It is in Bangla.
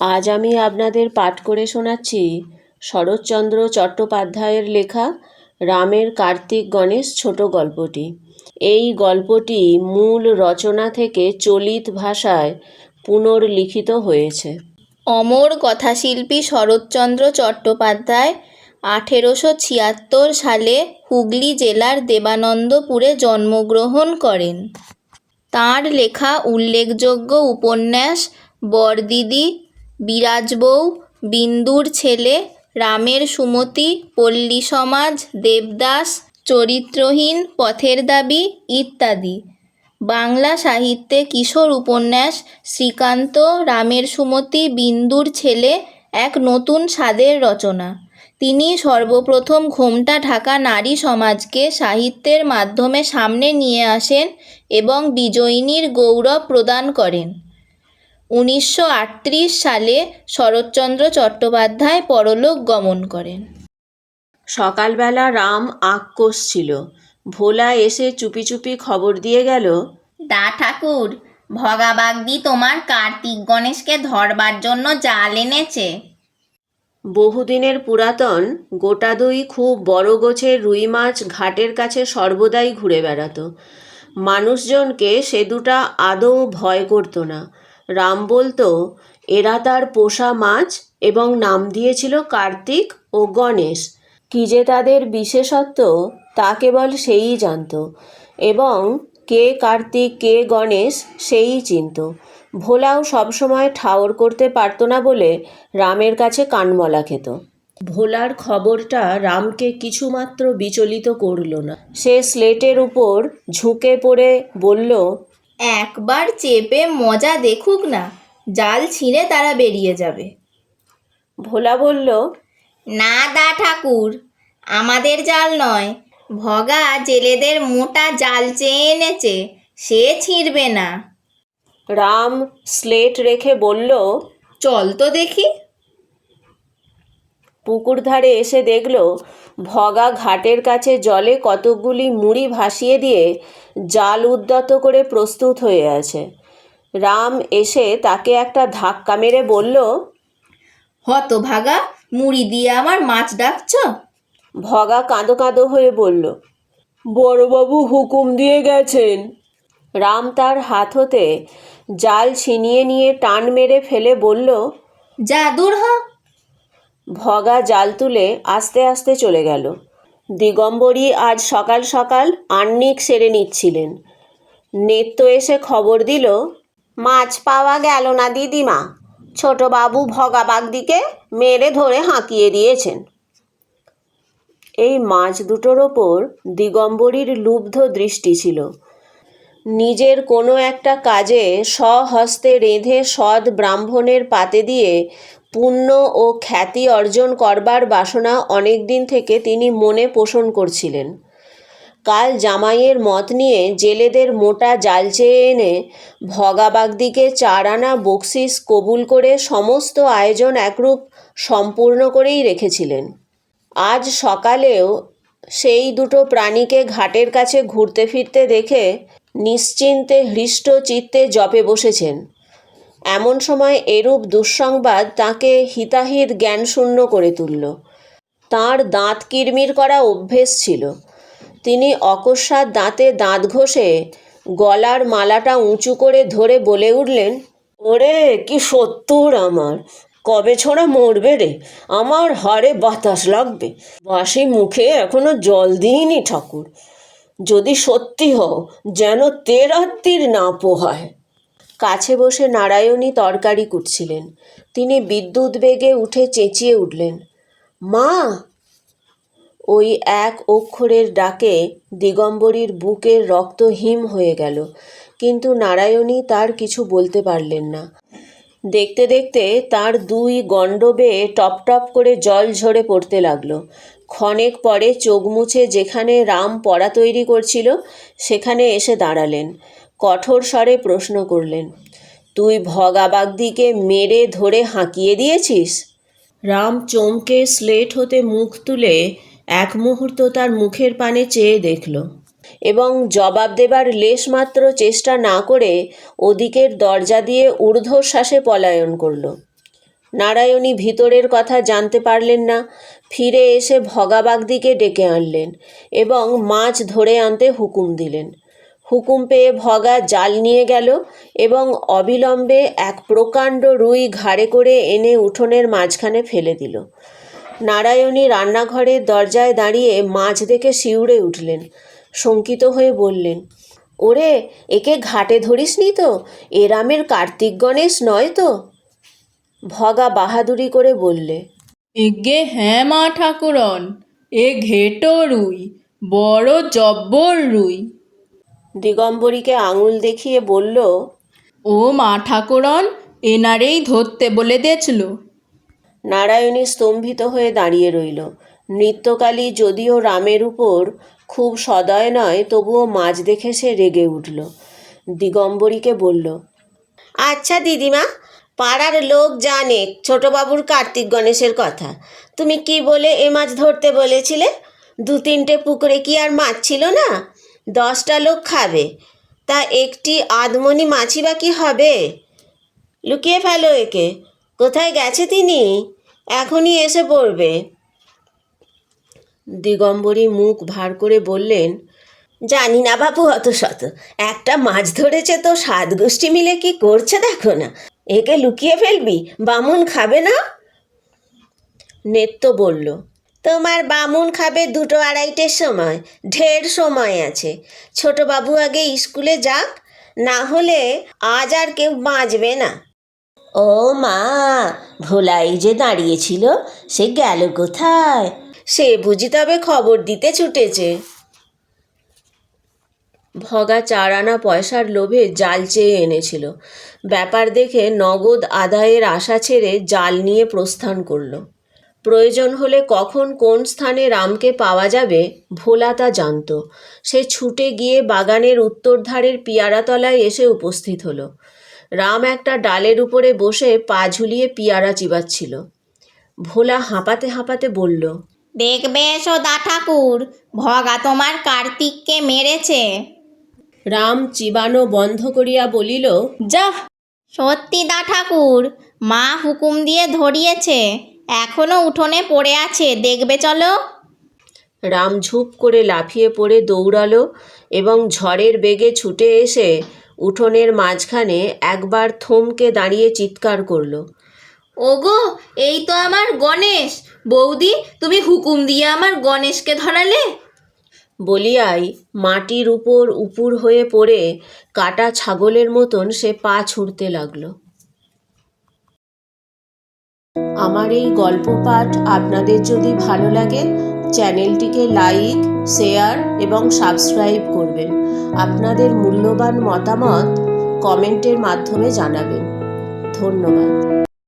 আজ আমি আপনাদের পাঠ করে শোনাচ্ছি শরৎচন্দ্র চট্টোপাধ্যায়ের লেখা রামের কার্তিক গণেশ ছোট গল্পটি। এই গল্পটি মূল রচনা থেকে চলিত ভাষায় পুনর্লিখিত হয়েছে। অমর কথাশিল্পী শরৎচন্দ্র চট্টোপাধ্যায় আঠেরোশো ছিয়াত্তর সালে হুগলি জেলার দেবানন্দপুরে জন্মগ্রহণ করেন। তাঁর লেখা উল্লেখযোগ্য উপন্যাস বরদিদি বিরাজবউ, বিন্দুর ছেলে, রামের সুমতি, পল্লী সমাজ, দেবদাস, চরিত্রহীন, পথের দাবি ইত্যাদি। বাংলা সাহিত্যে কিশোর উপন্যাস, শ্রীকান্ত, রামের সুমতি, বিন্দুর ছেলে এক নতুন স্বাদের রচনা। তিনি সর্বপ্রথম ঘোমটা ঢাকা নারী সমাজকে সাহিত্যের মাধ্যমে সামনে নিয়ে আসেন এবং বিজয়িনীর গৌরব প্রদান করেন। উনিশশো আটত্রিশ সালে শরৎচন্দ্র চট্টোপাধ্যায় পরলোক গমন করেন। সকালবেলা রাম আঁক কষছিল ভোলা এসে চুপি চুপি খবর দিয়ে গেল দা ঠাকুর ভগাবাগদি তোমার কার্তিক গণেশকে ধরবার জন্য জাল এনেছে। বহুদিনের পুরাতন গোটা দুই খুব বড় গোছের রুই মাছ ঘাটের কাছে সর্বদাই ঘুরে বেড়াতো। মানুষজনকে সে দুটা আদৌ ভয় করতো না। রাম বলতো, এরা তার পোষা মাছ এবং নাম দিয়েছিল কার্তিক ও গণেশ। কী যে তাদের বিশেষত্ব, তা কেবল সেই জানতো। এবং কে কার্তিক, কে গণেশ সেই চিনত। ভোলাও সবসময় ঠাওর করতে পারতো না বলে রামের কাছে কানমলা খেত। ভোলার খবরটা রামকে কিছুমাত্র বিচলিত করল না। সে স্লেটের উপর ঝুঁকে পড়ে বলল একবার চেপে মজা দেখুক না জাল ছিঁড়ে তারা বেরিয়ে যাবে। ভোলা বলল না দা ঠাকুর আমাদের জাল নয়। ভগা জেলেদের মোটা জাল চেয়ে এনেছে সে ছিঁড়বে না। রাম স্লেট রেখে বলল চল তো দেখি। পুকুর ধারে এসে দেখল ভগা ঘাটের কাছে জলে কতকগুলি মুড়ি ভাসিয়ে দিয়ে জাল উদ্যত করে প্রস্তুত হয়ে আছে। রাম এসে তাকে একটা ধাক্কা মেরে বলল হত ভাগা মুড়ি দিয়ে আমার মাছ ডাকছ? ভগা কাঁদো কাঁদো হয়ে বলল বড়বাবু হুকুম দিয়ে গেছেন। রাম তার হাত হতে জাল ছিনিয়ে নিয়ে টান মেরে ফেলে বলল যা দূর হ ভগা জাল তুলে আস্তে আস্তে চলে গেল। দিগম্বরী আজ সকাল সকাল আহ্নিক সেরে নিচ্ছিলেন। নেত্য এসে খবর দিল, মাছ পাওয়া গেল না, দিদিমা। ছোটবাবু ভগা বাগদিকে মেরে ধরে হাঁকিয়ে দিয়েছেন। এই মাছ দুটোর ওপর দিগম্বরীর লুব্ধ দৃষ্টি ছিল। নিজের কোনো একটা কাজে স্বহস্তে রেঁধে সৎ ব্রাহ্মণের পাতে দিয়ে পুণ্য ও খ্যাতি অর্জন করবার বাসনা অনেক দিন থেকে তিনি মনে পোষণ করছিলেন। কাল জামাইয়ের মত নিয়ে জেলেদের মোটা জাল চেয়ে এনে ভগাবাগদিকে চার আনা বকশিস কবুল করে সমস্ত আয়োজন একরূপ সম্পূর্ণ করেই রেখেছিলেন। আজ সকালেও সেই দুটো প্রাণীকে ঘাটের কাছে ঘুরতে ফিরতে দেখে নিশ্চিন্তে হৃষ্ট চিত্তে জপে বসেছেন। এমন সময় এরূপ দুঃসংবাদ তাকে হিতাহিত জ্ঞানশূন্য করে তুলল। তাঁর দাঁত কিরমির করা অভ্যেস ছিল। তিনি অকস্মাৎ দাঁতে দাঁত ঘষে গলার মালাটা উঁচু করে ধরে বলে উঠলেন, ওরে, কি সত্তর আমার! কবে ছোড়া মরবে রে? আমার হাড়ে বাতাস লাগবে। বাসি মুখে এখনও জল দিইনি ঠাকুর। যদি সত্যি হও, যেন তেরাত্রির না পোহায়। কাছে বসে নারায়ণী তরকারি কুটছিলেন। তিনি বিদ্যুৎ বেগে উঠে চেঁচিয়ে উঠলেন, মা! ওই এক অক্ষরের ডাকে দিগম্বরীর বুকের রক্ত হিম হয়ে গেল, কিন্তু নারায়ণী তার কিছু বলতে পারলেন না। দেখতে দেখতে তার দুই গণ্ড বেয়ে টপ টপ করে জল ঝরে পড়তে লাগল। ক্ষণেক পরে চোখ মুছে যেখানে রাম পড়া তৈরি করছিল, সেখানে এসে দাঁড়ালেন। কঠোর স্বরে প্রশ্ন করলেন, তুই ভগাবাগদিকে মেরে ধরে হাঁকিয়ে দিয়েছিস? রাম চমকে স্লেট হতে মুখ তুলে এক মুহূর্ত তার মুখের পানে চেয়ে দেখল এবং জবাব দেবার লেশমাত্র চেষ্টা না করে ওদিকের দরজা দিয়ে ঊর্ধ্বশ্বাসে পলায়ন করল। নারায়ণী ভিতরের কথা জানতে পারলেন না। ফিরে এসে ভগাবাগদিকে ডেকে আনলেন এবং মাছ ধরে আনতে হুকুম দিলেন। হুকুম পেয়ে ভগা জাল নিয়ে গেল এবং অবিলম্বে এক প্রকাণ্ড রুই ঘাড়ে করে এনে উঠোনের মাঝখানে ফেলে দিল। নারায়ণী রান্নাঘরের দরজায় দাঁড়িয়ে মাছ দেখে শিউরে উঠলেন। শঙ্কিত হয়ে বললেন, ওরে, একে ঘাটে ধরিসনি তো? এরামের কার্তিক গণেশ নয় তো? ভগা বাহাদুরি করে বললে এগে হ্যাঁ মা ঠাকুরন এ ঘেটো রুই বড় জব্বর রুই। দিগম্বরীকে আঙুল দেখিয়ে বলল ও মা ঠাকুরন এনারেই ধরতে বলে দিয়েছিল নারায়ণী স্তম্ভিত হয়ে দাঁড়িয়ে রইল। নৃত্যকালী যদিও রামের উপর খুব সদয় নয় তবুও মাছ দেখে সে রেগে উঠল। দিগম্বরীকে বলল আচ্ছা দিদিমা পাড়ার লোক জানে, ছোটবাবুর কার্তিক গণেশের কথা। তুমি কি বলে এ মাছ ধরতে বলেছিলে? দু তিনটে পুকুরে কি আর মাছ ছিল না? দশটা লোক খাবে। তা একটি আধমনি মাছি বা কি হবে? লুকিয়ে ফেলো একে। কোথায় গেছে তিনি? এখনই এসে পড়বে। দিগম্বরী মুখ ভার করে বললেন, জানি না বাবু অত শত। একটা মাছ ধরেছে তো সাত গোষ্ঠী মিলে কি করছে দেখো না। একে লুকিয়ে ফেলবি? বামুন খাবে না? নেত্য বলল, তোমার বামুন খাবে দুটো আড়াইটের সময়, ঢের সময় আছে। ছোট বাবু আগে স্কুলে যাক, না হলে আজ আর কেউ বাঁচবে না। ও মা, ভোলাই যে দাঁড়িয়েছিল, সে গেল কোথায়? সে বুঝি তবে খবর দিতে ছুটেছে। ভগা চার আনা পয়সার লোভে জাল চেয়ে এনেছিল। ব্যাপার দেখে নগদ আদায়ের আশা ছেড়ে জাল নিয়ে প্রস্থান করল। প্রয়োজন হলে কখন কোন স্থানে রামকে পাওয়া যাবে, ভোলা তা জানত। সে ছুটে গিয়ে বাগানের উত্তর ধারের পিয়ারাতলায় এসে উপস্থিত হলো। রাম একটা ডালের উপরে বসে পা ঝুলিয়ে পিয়ারা চিবাচ্ছিল। ভোলা হাঁপাতে হাঁপাতে বলল, দেখবে এসো দা ঠাকুর, ভগা তোমার কার্তিককে মেরেছে। রাম চিবানো বন্ধ করিয়া বলিল যাহ সত্যি দা ঠাকুর মা হুকুম দিয়ে ধরিয়েছে এখনও উঠোনে পড়ে আছে দেখবে চলো। রাম ঝুপ করে লাফিয়ে পড়ে দৌড়ালো এবং ঝড়ের বেগে ছুটে এসে উঠোনের মাঝখানে একবার থমকে দাঁড়িয়ে চিৎকার করল। ওগো এই তো আমার গণেশ। বৌদি তুমি হুকুম দিয়ে আমার গণেশকে ধরালে? বলিয়াই মাটির উপর উপুর হয়ে পড়ে কাটা ছাগলের মতন সে পা ছুঁড়তে লাগল। আমার এই গল্প পাঠ আপনাদের যদি ভালো লাগে, চ্যানেলটিকে লাইক, শেয়ার এবং সাবস্ক্রাইব করবেন। আপনাদের মূল্যবান মতামত কমেন্টের মাধ্যমে জানাবেন। ধন্যবাদ।